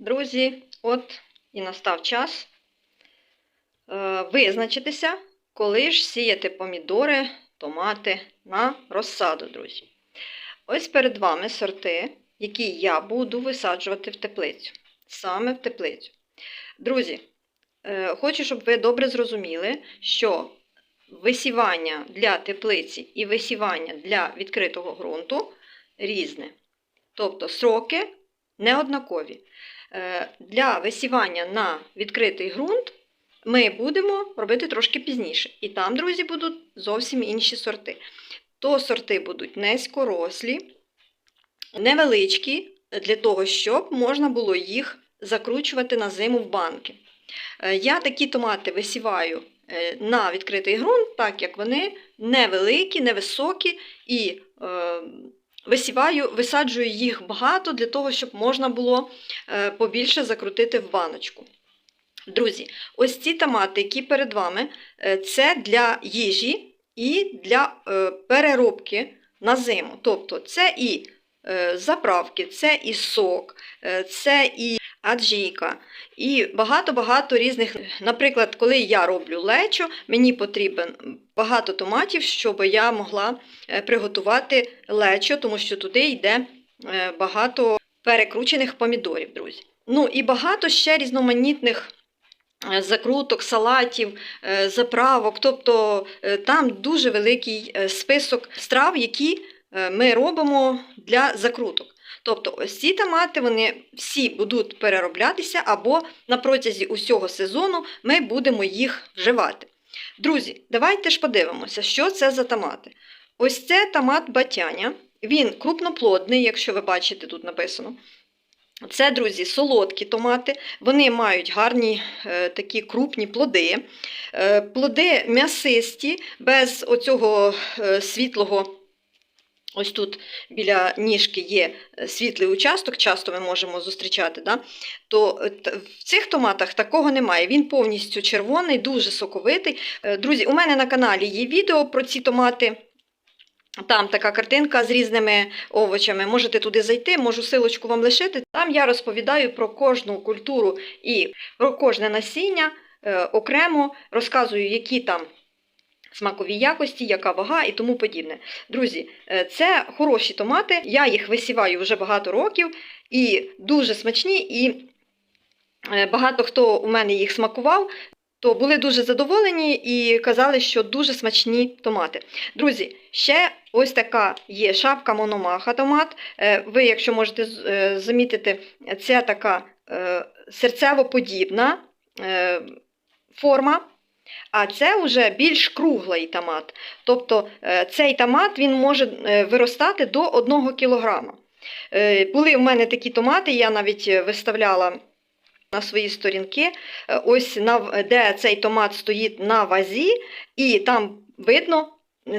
Друзі, от і настав час е, визначитися, коли ж сіяти помідори, томати на розсаду, друзі. Ось перед вами сорти, які я буду висаджувати в теплицю. Саме в теплицю. Друзі, е, хочу, щоб ви добре зрозуміли, що висівання для теплиці і висівання для відкритого ґрунту різне. Тобто сроки неоднакові. Е, Для висівання на відкритий ґрунт ми будемо робити трошки пізніше. І там, друзі, будуть зовсім інші сорти. То сорти будуть низькорослі, невеличкі, для того, щоб можна було їх закручувати на зиму в банки. Е, Я такі томати висіваю е, на відкритий ґрунт, так як вони невеликі, невисокі і висіваю, висаджую їх багато для того, щоб можна було е, побільше закрутити в баночку. Друзі, ось ці томати, які перед вами, е, це для їжі і для е, переробки на зиму. Тобто це і заправки, це і сок, це і аджіка, і багато-багато різних. Наприклад, коли я роблю лечо, мені потрібен багато томатів, щоб я могла е, приготувати лечо, тому що туди йде е, багато перекручених помідорів, друзі. Ну і багато ще різноманітних е, закруток, салатів, заправок. Тобто там дуже великий список страв, які ми робимо для закруток. Тобто ось ці томати вони всі будуть перероблятися або на протязі усього сезону ми будемо їх вживати. Друзі, давайте ж подивимося, що це за томати. Ось це томат батяня. Він крупноплодний, якщо ви бачите, тут написано. Це, друзі, солодкі томати. Вони мають гарні е, такі крупні плоди. Е, плоди м'ясисті, без оцього е, світлого. Ось тут біля ніжки є е, світлий участок, часто ми можемо зустрічати. Да? То е, в цих томатах такого немає. Він повністю червоний, дуже соковитий. Е, Друзі, у мене на каналі є відео про ці томати. Там така картинка з різними овочами. Можете туди зайти, можу силочку вам лишити. Там я розповідаю про кожну культуру і про кожне насіння окремо, розказую, які там смакові якості, яка вага і тому подібне. Друзі, е, це хороші томати. Я їх висіваю вже багато років і дуже смачні. І е, багато хто у мене їх смакував, то були дуже задоволені і казали, що дуже смачні томати. Друзі, ще ось така є шапка мономаха томат. Е, Ви, якщо можете замітити, це така серцево-подібна форма. А це вже більш круглий томат. Тобто е, цей томат він може е, виростати до 1 кг. Були в мене такі томати, я навіть е, виставляла на свої сторінки, е, ось де цей томат стоїть на вазі, і там видно,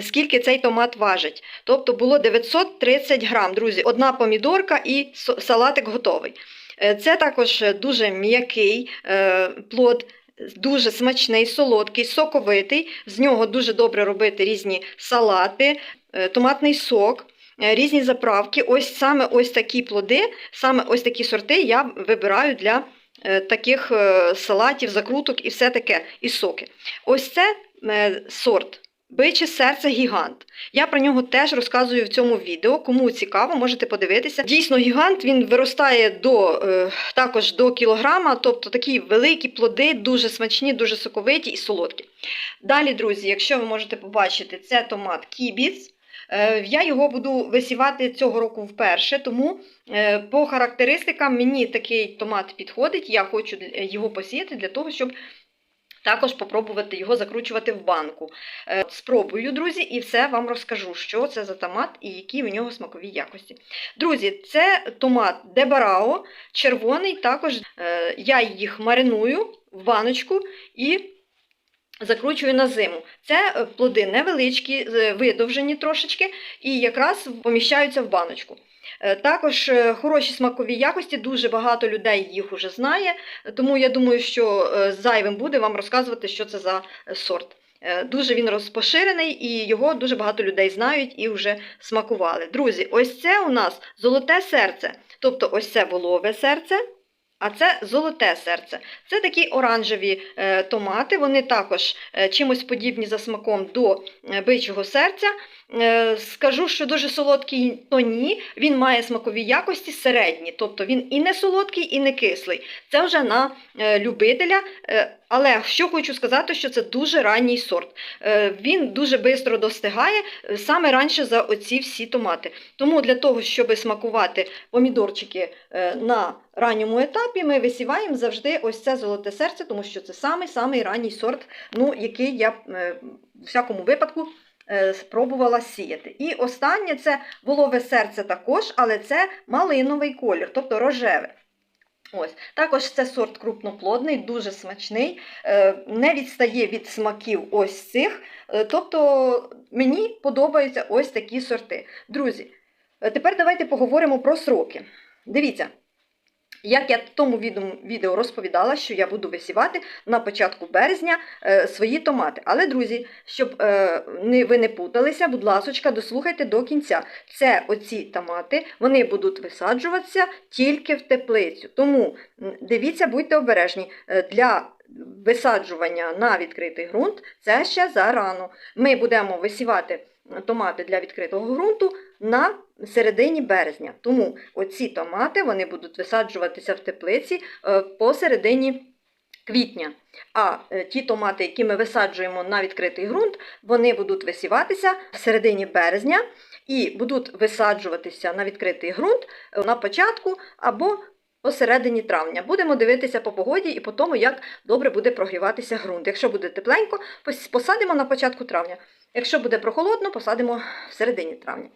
скільки цей томат важить. Тобто було 930 грам, друзі, одна помідорка і салатик готовий. Е, Це також дуже м'який е, плод, дуже смачний, солодкий, соковитий. З нього дуже добре робити різні салати, е, томатний сок. е, Різні заправки, ось саме ось такі плоди, саме ось такі сорти я вибираю для е, таких салатів, закруток і все таке, і соки. Ось це сорт биче серце гігант. Я про нього теж розказую в цьому відео. Кому цікаво, можете подивитися. Дійсно, гігант він виростає до е, також до кілограма, тобто такі великі плоди, дуже смачні, дуже соковиті і солодкі. Далі, друзі, якщо ви можете побачити, це томат кібіц. Е, Я його буду висівати цього року вперше, тому е, по характеристикам мені такий томат підходить. Я хочу його посіяти для того, щоб також попробувати його закручувати в банку. Е, Спробую, друзі, і все вам розкажу, що це за томат і які в нього смакові якості. Друзі, це томат Дебарао, червоний, також е, я їх мариную в баночку і закручую на зиму. Це е, плоди невеличкі, видовжені трошечки, і якраз поміщаються в баночку. Е, Також е, хороші смакові якості, дуже багато людей їх уже знає, тому я думаю, що е, зайвим буде вам розказувати, що це за сорт. Дуже він розпоширений і його дуже багато людей знають і вже смакували. Друзі, ось це у нас золоте серце. Тобто ось це волове серце, А це золоте серце. Це такі оранжеві е, томати. Вони також е, чимось подібні за смаком до е, бичого серця. Скажу, що дуже солодкий, то ні. Він має смакові якості середні, тобто він і не солодкий, і не кислий. Це вже на любителя. Але що хочу сказати, що це дуже ранній сорт. Він дуже швидко достигає саме раніше за оці всі томати. Тому для того, щоб смакувати помідорчики на ранньому етапі, ми висіваємо завжди ось це золоте серце, тому що це самий-самий ранній сорт, ну, який я е, в всякому випадку е, спробувала сіяти. І останнє це волове серце також, але це малиновий колір, тобто рожеве. Ось. Також це сорт крупноплодний, дуже смачний, е, не відстає від смаків ось цих. Тобто мені подобаються ось такі сорти. Друзі, тепер давайте поговоримо про сроки. Дивіться, як я в тому відео- розповідала, що я буду висівати на початку березня е, свої томати. Але, друзі, щоб е, ви не путалися, будь ласочка, дослухайте до кінця. Це оці томати, вони будуть висаджуватися тільки в теплицю. Тому дивіться, будьте обережні. Е, Для висаджування на відкритий ґрунт це ще зарано. Ми будемо висівати томати для відкритого ґрунту на середині березня. Тому оці томати вони будуть висаджуватися в теплиці е, посередині квітня. А е, ті томати, які ми висаджуємо на відкритий ґрунт, вони будуть висіватися в середині березня і будуть висаджуватися на відкритий ґрунт е, на початку або посередині травня. Будемо дивитися по погоді і по тому, як добре буде прогріватися ґрунт. Якщо буде тепленько, пос- посадимо на початку травня. Якщо буде прохолодно, посадимо в середині травня.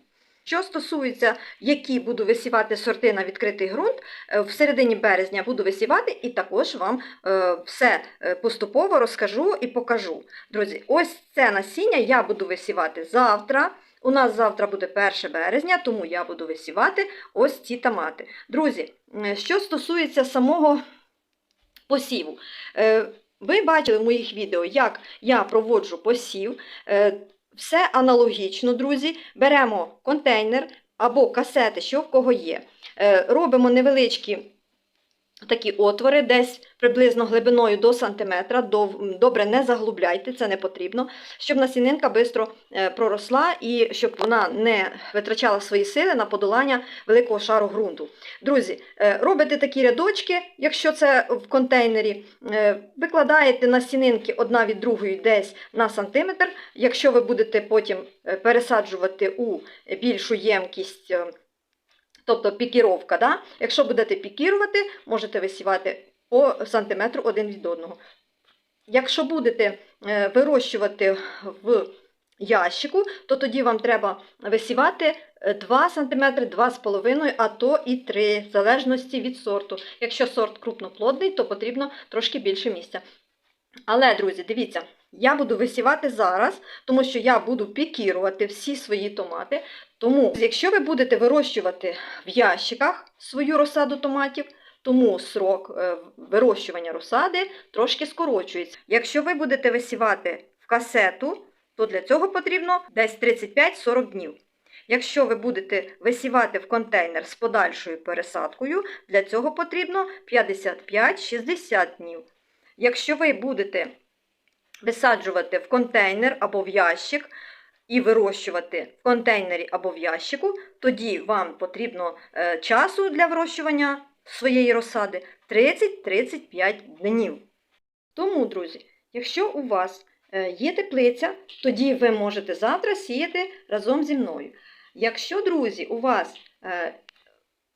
Що стосується, які буду висівати сорти на відкритий ґрунт, е, в середині березня буду висівати і також вам е, все е, поступово розкажу і покажу. Друзі, ось це насіння я буду висівати завтра. У нас завтра буде 1 березня, тому я буду висівати ось ці томати. Друзі, е, що стосується самого посіву, е, ви бачили в моїх відео, як я проводжу посів. Е, Все аналогічно, друзі. Беремо контейнер або касети, що в кого є. Робимо невеличкі такі отвори, десь приблизно глибиною до сантиметра. Добре, не заглубляйте, це не потрібно, щоб насінинка швидко проросла і щоб вона не витрачала свої сили на подолання великого шару ґрунту. Друзі, е, робите такі рядочки, якщо це в контейнері, е, викладаєте насінинки одна від другої десь на сантиметр. Якщо ви будете потім е, пересаджувати у більшу ємкість, е, тобто пікіровка, да? якщо будете пікірувати, можете висівати по сантиметру один від одного. Якщо будете е, вирощувати в ящику, то тоді вам треба висівати е, 2 см, 2,5 а то і 3 в залежності від сорту. Якщо сорт крупноплодний, то потрібно трошки більше місця. Але, друзі, дивіться, я буду висівати зараз, тому що я буду пікірувати всі свої томати. Тому, якщо ви будете вирощувати в ящиках свою розсаду томатів, тому срок е, вирощування розсади трошки скорочується. Якщо ви будете висівати в касету, то для цього потрібно десь 35-40 днів. Якщо ви будете висівати в контейнер з подальшою пересадкою, для цього потрібно 55-60 днів. Якщо ви будете висаджувати в контейнер або в ящик і вирощувати в контейнері або в ящику, тоді вам потрібно е, часу для вирощування своєї розсади 30-35 днів. Тому, друзі, якщо у вас е, є теплиця, тоді ви можете завтра сіяти разом зі мною. Якщо, друзі, у вас е,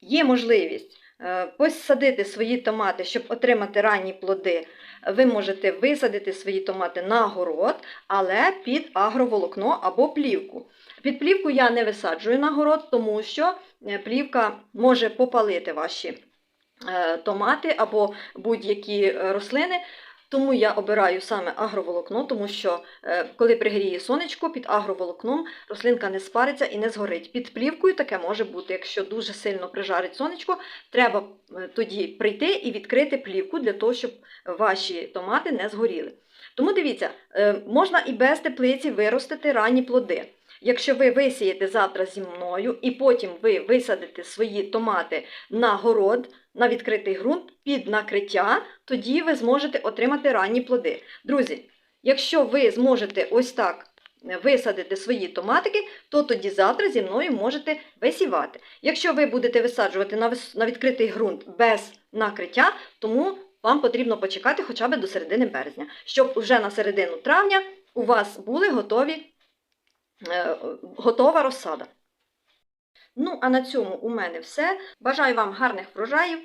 є можливість посадити свої томати, щоб отримати ранні плоди, ви можете висадити свої томати на город, але під агроволокно або плівку. Під плівку я не висаджую на город, тому що е, плівка може попалити ваші е, томати або будь-які е, рослини. Тому я обираю саме агроволокно, тому що е, коли пригріє сонечко під агроволокном, рослинка не спариться і не згорить. Під плівкою таке може бути. Якщо дуже сильно прижарить сонечко, треба е, тоді прийти і відкрити плівку для того, щоб ваші томати не згоріли. Тому дивіться, е, можна і без теплиці виростити ранні плоди. Якщо ви висієте завтра зі мною і потім ви висадите свої томати на город, на відкритий ґрунт під накриття, тоді ви зможете отримати ранні плоди. Друзі, якщо ви зможете ось так е, висадити свої томатики, то тоді завтра зі мною можете висівати. Якщо ви будете висаджувати на, відкритий ґрунт без накриття, тому вам потрібно почекати хоча б до середини березня, щоб уже на середину травня у вас були готові, готова розсада. Ну, а на цьому у мене все. Бажаю вам гарних врожаїв.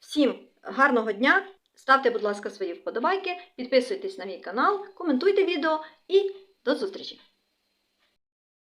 Всім гарного дня! Ставте, будь ласка, свої вподобайки, підписуйтесь на мій канал, коментуйте відео і до зустрічі!